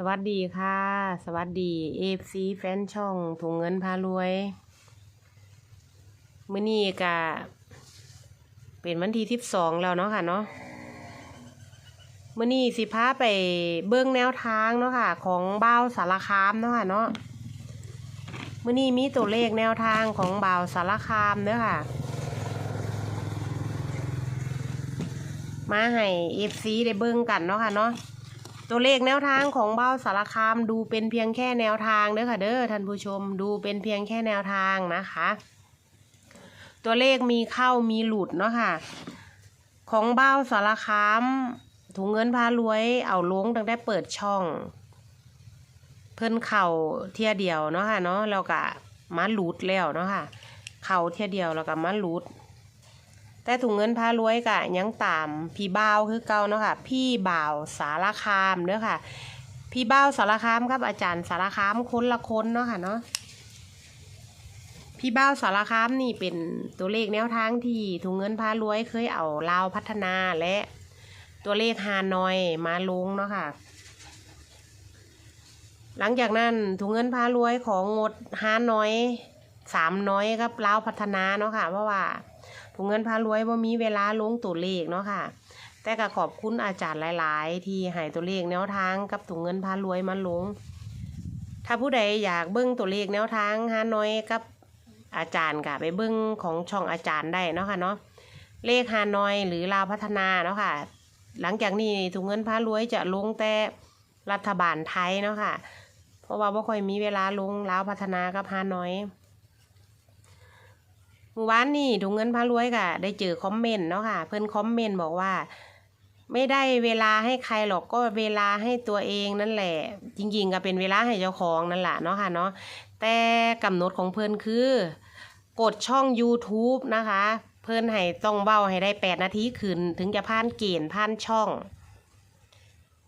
สวัสดีค่ะ สวัสดีเอฟซีแฟนช่องถุงเงินพารวย มื้อนี้ก็เป็นวันที่ที่สองแล้วเนาะค่ะเนาะมื้อนี้สิพาไปเบื้องแนวทางเนาะค่ะ ของบ่าวสารคามเนาะค่ะเนาะมื้อนี้มีตัวเลขแนวทางของบ่าวสารคามเนาะค่ะ มาให้เอฟซีได้เบิ่งกันเนาะค่ะเนาะ ตัวเลขแนวทางของเบ้าสารคามดูเป็นเพียงแค่แนวทางเด้อค่ะเด้อท่านผู้ชมดูเป็นเพียงแค่แนวทางนะคะ ตัวเลขมีเข้ามีหลุดเนาะค่ะ ของเบ้าสารคามถุงเงินพารวยเอาลงตั้งแต่เปิดช่อง เพิ่นเข่าเทียเดียวเนาะค่ะเนาะแล้วก็มาหลุดแล้วเนาะค่ะ เข่าเทียเดียวแล้วก็มาหลุด แต่ถุงเงินพารวยกะยังตามพี่บ่าวคือเก่าเนาะค่ะ พี่บ่าวสารคามเด้อค่ะ พี่บ่าวสารคามครับอาจารย์สารคามคนละคนเนาะค่ะเนาะพี่บ่าวสารคามนี่เป็นตัวเลขแนวทางที่ถุงเงินพารวยเคยเอาลาวพัฒนาและตัวเลขฮานอยมาลงเนาะค่ะ หลังจากนั้นถุงเงินพารวยของงดฮานอยสามน้อยครับลาวพัฒนาเนาะค่ะ เพราะว่า ถุงเงินพารวยว่ามีเวลาลงตัวเลขเนาะค่ะ แต่ก็ขอบคุณอาจารย์หลาย ๆ ที่ให้ตัวเลขแนวทางกับถุงเงินพารวยมาลง ถ้าผู้ใดอยากเบิ้งตัวเลขแนวทางฮาน้อยกับอาจารย์ก็ไปเบิ้งของช่องอาจารย์ได้เนาะค่ะเนาะเลขฮานอยหรือลาวพัฒนาเนาะค่ะ หลังจากนี้ถุงเงินพารวยจะลงแต่รัฐบาลไทยเนาะค่ะ เพราะว่าบ่ค่อยมีเวลาลงลาวพัฒนากับฮานอย มื่อวานนี่ถุงเงินพารวยก็ได้เจอคอมเมนต์เนาะค่ะ เพิ่อนคอมเมนต์บอกว่า ไม่ได้เวลาให้ใครหรอกก็เวลาให้ตัวเองนั่นแหละ จริงๆก็เป็นเวลาให้เจ้าของนั่นแหละเนาะค่ะเนาะแต่กำหนดของเพิ่อนคือกดช่อง YouTube นะคะ เพิ่อนให้ต้องเว้าให้ได้ 8 นาทีขึ้น ถึงจะผ่านเกณฑ์ผ่านช่อง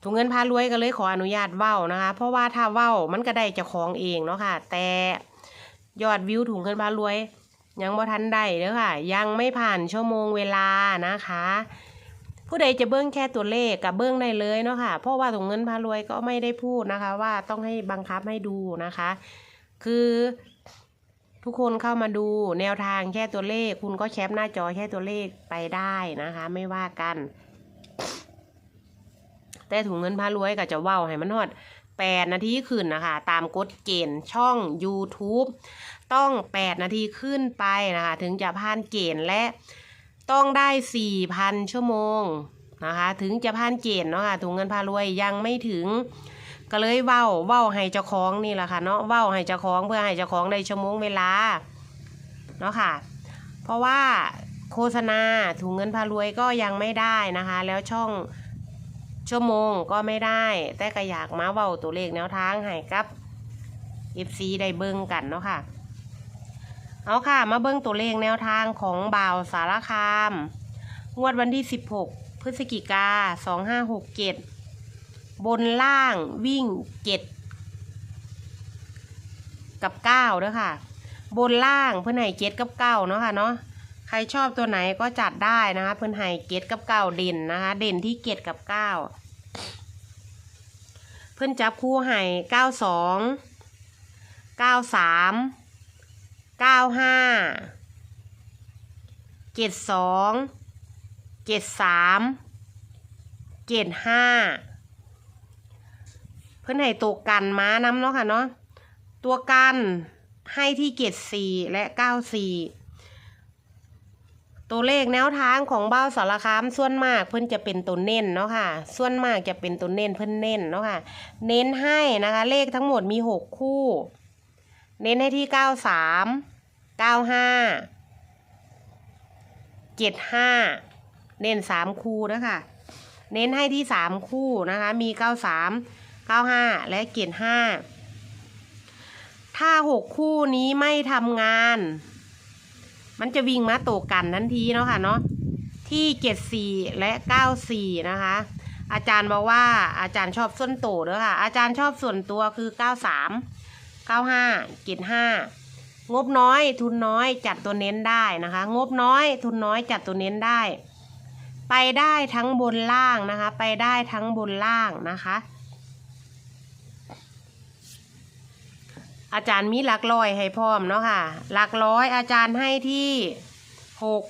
ถุงเงินพารวยก็เลยขออนุญาตเว้านะคะ เพราะว่าถ้าเว้ามันก็ได้เจ้าของเองเนาะค่ะ แต่ยอดวิวถุงเงินพารวย ยังบ่ทันได้เด้อค่ะ ยังไม่ผ่านชั่วโมงเวลานะคะ ผู้ใดจะเบิ้งแค่ตัวเลขกับเบิ้งได้เลยเนาะค่ะ เพราะว่าถุงเงินพารวยก็ไม่ได้พูดนะคะ ว่าต้องให้บังคับให้ดูนะคะ คือทุกคนเข้ามาดูแนวทางแค่ตัวเลข คุณก็แคปหน้าจอแค่ตัวเลขไปได้นะคะ ไม่ว่ากัน แต่ถุงเงินพารวยก็จะเว้าให้มันฮอดแปดนาทีขึ้นนะคะ ตามกฎเกณฑ์ช่อง YouTube ต้อง 8 นาทีขึ้นไปนะคะถึงจะผ่านเกณฑ์และต้องได้ 4,000 ชั่วโมงนะคะถึงจะผ่านเกณฑ์เนาะค่ะถุงเงินพารวยยังไม่ถึงก็เลยเว้าเว้าให้เจ้าของนี่แหละค่ะเนาะเว้าให้เจ้าของเพื่อให้เจ้าของได้ชั่วโมงเวลาเนาะค่ะ เพราะว่าโฆษณาถุงเงินพารวยก็ยังไม่ได้นะคะ แล้วช่องชั่วโมงก็ไม่ได้ แต่ก็อยากมาเว้าตัวเลขแนวทางให้กับ FC ได้เบิ่งกันเนาะค่ะ เอาค่ะ มาเบิ้งตัวเลขแนวทางของบ่าวสารคาม งวดวันที่ 16 พฤศจิกา 2567 บนล่างวิ่ง 7 กับ9เด้อค่ะ บนล่างเพื่อนให้เจ็ดกับเก้าเนาะค่ะเนาะ ใครชอบตัวไหนก็จัดได้นะคะ เพื่อนให้เกตกับเก้าเด่นนะคะ เด่นที่เกตกับเก้าเพื่อนจับคู่ให้เก้าสอง เก้าห้าเจ็ดสองเจ็ดสามเจ็ดห้าเพื่อนให้ตัวกันม้าน้ำเนาะค่ะเนาะตัวกันให้ที่เจ็ดสี่และเก้าสี่ตัวเลขแนวทางของเบ้าสารคามส่วนมากเพื่อนจะเป็นตัวเน้นเนาะค่ะ ส่วนมากจะเป็นตัวเน้นเพื่อนเน้นเนาะค่ะ เน้นให้นะคะ เลขทั้งหมดมีหกคู่ เน้นให้ที่เก้าสามเก้าห้าเจ็ดห้าเน้นสามคู่นะคะ เน้นให้ที่สามคู่นะคะ มีเก้าสามเก้าห้าและเจ็ดห้าถ้าหกคู่นี้ไม่ทำงาน มันจะวิ่งมาโตกันทันทีเนาะค่ะเนาะที่เจ็ดสี่และเก้าสี่นะคะ อาจารย์บอกว่าอาจารย์ชอบส่วนโตเด้อค่ะ อาจารย์ชอบส่วนตัวคือเก้าสาม เก้าห้าเจ็ดห้างบน้อยทุนน้อยจัดตัวเน้นได้นะคะ งบน้อยทุนน้อยจัดตัวเน้นได้ ไปได้ทั้งบนล่างนะคะ ไปได้ทั้งบนล่างนะคะ อาจารย์มีหลักร้อยให้พร้อมเนาะค่ะหลักร้อยอาจารย์ให้ที่หก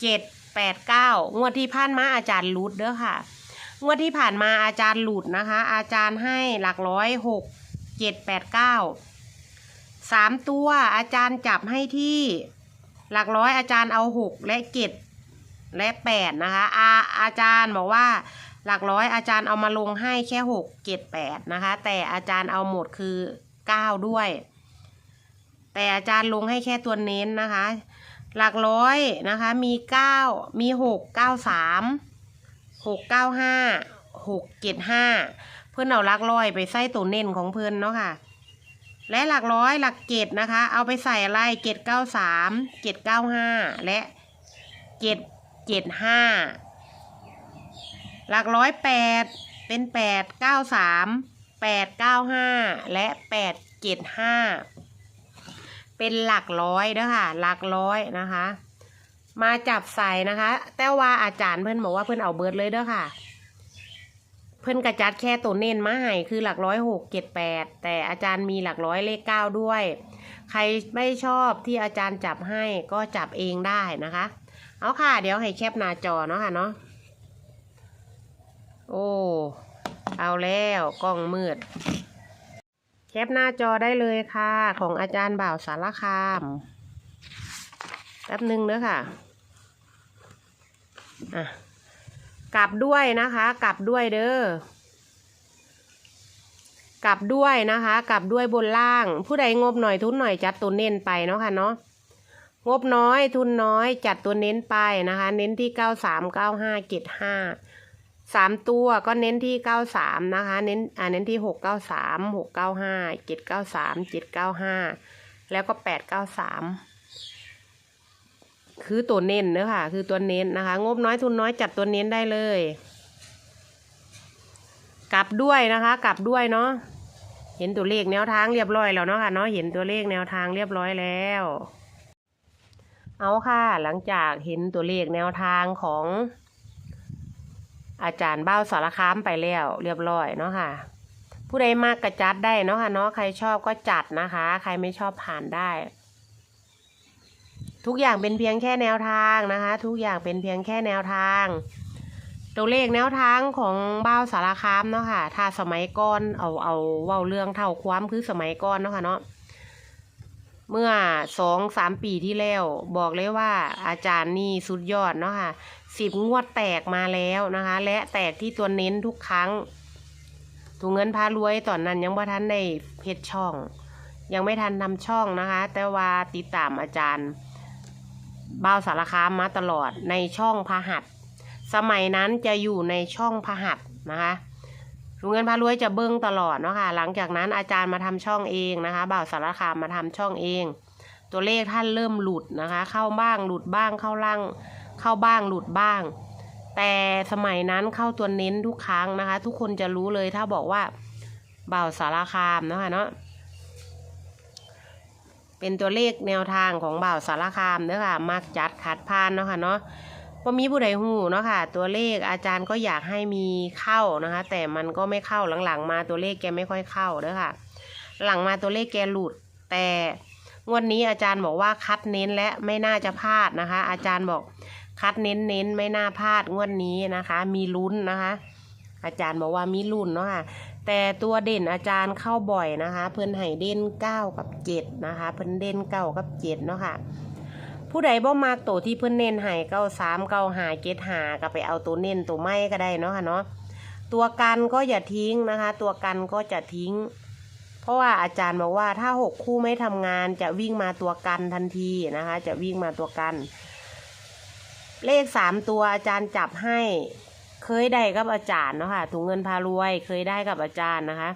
เจ็ดแปดเก้างวดที่ผ่านมาอาจารย์หลุดเด้อค่ะ งวดที่ผ่านมาอาจารย์หลุดนะคะ อาจารย์ให้หลักร้อยหก เจ็ดแปดเก้าสามตัวอาจารย์จับให้ที่ หลักร้อยอาจารย์เอาหกและเจ็ดและแปดนะคะอาอาจารย์บอกว่าหลักร้อยอาจารย์เอามาลงให้แค่หกเจ็ดแปดนะคะ แต่อาจารย์เอาหมดคือเก้าด้วย แต่อาจารย์ลงให้แค่ตัวเน้นนะคะ หลักร้อยนะคะมีเก้ามีหกเก้าสามหกเก้าห้าหกเจ็ดห้า พื่อนเอาหลักร้อยไปใส่ตัวเน้นของเพื่อนเนาะค่ะ และหลักร้อยหลักเกตนะคะ เอาไปใส่อะไรเกตเก้าสามเกตเก้าห้าและเกตเจ็ดห้าหลักร้อยแปดเป็นแปดเก้าสามแปดเก้าห้าและแปดเจ็ดห้าเป็นหลักร้อยเด้อค่ะ หลักร้อยนะคะ มาจับใส่นะคะ แต่ว่าอาจารย์เพื่อนบอกว่าเพื่อนเอาเบิร์ดเลยเด้อค่ะ เพื่อนกระจัดแค่ตัวเน้นมาให้คือหลักร้อยหกเจ็ดแปดแต่อาจารย์มีหลักร้อยเลขเก้าด้วย ใครไม่ชอบที่อาจารย์จับให้ก็จับเองได้นะคะ เอาค่ะ เดี๋ยวให้แคปหน้าจอเนาะค่ะเนาะโอ้เอาแล้วกล้องมืด แคปหน้าจอได้เลยค่ะ ของอาจารย์บ่าวสารคามแป๊บหนึ่งเด้อค่ะอะ กลับด้วยนะคะ กลับด้วยเด้อกลับด้วยนะคะ กลับด้วยบนล่าง ผู้ใดงบหน่อยทุนหน่อยจัดตัวเน้นไปเนาะค่ะเนาะงบน้อยทุนน้อยจัดตัวเน้นไปนะคะ เน้นที่เก้าสามเก้าห้าเจ็ดห้าสามตัวก็เน้นที่เก้าสามนะคะ เน้นอ่าเน้นที่หกเก้าสามหกเก้าห้าเจ็ดเก้าสามเจ็ดเก้าห้าแล้วก็แปดเก้าสาม คือตัวเน้นเนอะค่ะ คือตัวเน้นนะคะ งบน้อยทุนน้อยจัดตัวเน้นได้เลย กลับด้วยนะคะ กลับด้วยเนาะเห็นตัวเลขแนวทางเรียบร้อยแล้วเนาะค่ะเนาะเห็นตัวเลขแนวทางเรียบร้อยแล้ว เอาค่ะ หลังจากเห็นตัวเลขแนวทางของอาจารย์เบ้าสารคามไปแล้ว เรียบร้อยเนาะค่ะ ผู้ใดมากกระจัดได้เนาะค่ะเนาะใครชอบก็จัดนะคะ ใครไม่ชอบผ่านได้ ทุกอย่างเป็นเพียงแค่แนวทางนะคะ ทุกอย่างเป็นเพียงแค่แนวทาง ตัวเลขแนวทางของบ้าวสารคามเนาะค่ะ ถ้าสมัยก่อนเอาเอาเว้าเรื่องเท่าความคือสมัยก่อนเนาะค่ะเนาะเมื่อสองสามปีที่แล้ว บอกเลยว่าอาจารย์นี่สุดยอดเนาะค่ะสิบงวดแตกมาแล้วนะคะ และแตกที่ตัวเน้นทุกครั้งถุงเงินพารวยตอนนั้นยังบ่ทันได้เพจช่อง ยังไม่ทันทำช่องนะคะ แต่ว่าติดตามอาจารย์ บ่าวสารคามมาตลอดในช่องพหัส สมัยนั้นจะอยู่ในช่องพหัสนะคะลุงเงินพารวยจะเบิ้งตลอดเนาะค่ะหลังจากนั้นอาจารย์มาทำช่องเองนะคะบ่าวสารคามมาทำช่องเอง ตัวเลขท่านเริ่มหลุดนะคะ เข้าบ้างหลุดบ้างเข้าล่างเข้าบ้างหลุดบ้าง แต่สมัยนั้นเข้าตัวเน้นทุกครั้งนะคะ ทุกคนจะรู้เลยถ้าบอกว่าบ่าวสารคามนะคะเนาะ เป็นตัวเลขแนวทางของบ่าวสารคามเด้อค่ะมักจัดขัดพานเนาะค่ะเนาะพอมีผู้ใดหูเนาะค่ะ ตัวเลขอาจารย์ก็อยากให้มีเข้านะคะ แต่มันก็ไม่เข้าหลังๆ มาตัวเลขแกไม่ค่อยเข้าเด้อค่ะ หลังมาตัวเลขแกหลุด แต่งวดนี้อาจารย์บอกว่าคัดเน้นและไม่น่าจะพลาดนะคะ อาจารย์บอกคัดเน้นเน้นไม่น่าพลาดงวดนี้นะคะ มีลุ้นนะคะ อาจารย์บอกว่ามีลุ้นเนาะค่ะ แต่ตัวเด่นอาจารย์เข้าบ่อยนะคะ เพิ่นให้เด่นเก้ากับเจ็ดนะคะ เพิ่นเด่นเก้ากับเจ็ดเนาะค่ะ ผู้ใดบ่มากตัวที่เพิ่นเน้นให้เก้าสามเก้าหาเจ็ดหาก็ไปเอาตัวเน้นตัวไม่ก็ได้เนาะค่ะเนาะตัวกันก็อย่าทิ้งนะคะ ตัวกันก็จะทิ้ง เพราะว่าอาจารย์บอกว่าถ้าหกคู่ไม่ทำงานจะวิ่งมาตัวกันทันทีนะคะ จะวิ่งมาตัวกัน เลขสามตัวอาจารย์จับให้ เคยได้กับอาจารย์เนาะค่ะถุงเงินพารวยเคยได้กับอาจารย์นะคะ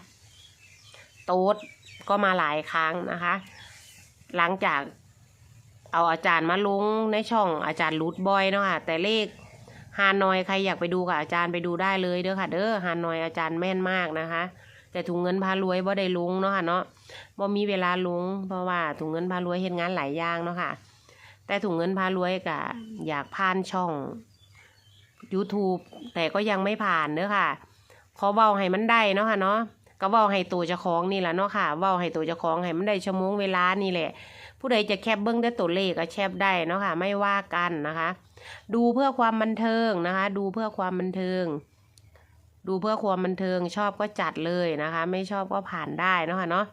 โต๊ดก็มาหลายครั้งนะคะ หลังจากเอาอาจารย์มาลงในช่องอาจารย์รูทบอยเนาะค่ะแต่เลขฮานอยใครอยากไปดูกับอาจารย์ไปดูได้เลยเด้อค่ะ เด้อฮานอยอาจารย์แม่นมากนะคะ แต่ถุงเงินพารวยบ่ได้ลงเนาะค่ะเนาะบ่มีเวลาลงเพราะว่าถุงเงินพารวยเฮ็ดงานหลายอย่างเนาะค่ะ แต่ถุงเงินพารวยก็อยากผ่านช่อง YouTube แต่ก็ยังไม่ผ่านเด้อค่ะ ขอเบาให้มันได้เนาะค่ะเนาะก็เว้าให้ตัวเจ้าของนี่แหละเนาะค่ะเว้าให้ตัวเจ้าของให้มันได้ชั่วโมงเวลานี่แหละ ผู้ใดจะแคปเบิ้งได้ตัวเลขก็แคปได้เนาะค่ะ ไม่ว่ากันนะคะ ดูเพื่อความบันเทิงนะคะ ดูเพื่อความบันเทิง ดูเพื่อความบันเทิงชอบก็จัดเลยนะคะ ไม่ชอบก็ผ่านได้เนาะค่ะเนาะ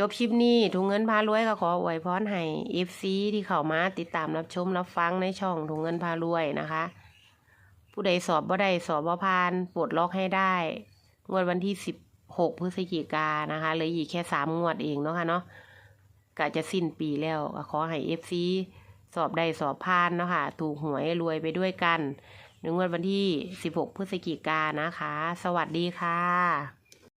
จบคลิปนี้ถุงเงินพารวยก็ขออวยพรให้ FC ที่เข้ามาติดตามรับชมรับฟังในช่องถุงเงินพารวยนะคะ ผู้ใดสอบบ่ได้สอบบ่ผ่านปลดล็อกให้ได้ งวดวันที่16พฤศจิกายนะคะเหลืออีกแค่3งวดเองเนาะค่ะเนาะกะจะสิ้นปีแล้วก็ขอให้ FC สอบได้สอบผ่านเนาะค่ะ ถูกหวยรวยไปด้วยกันในงวดวันที่16พฤศจิกายนะคะ สวัสดีค่ะ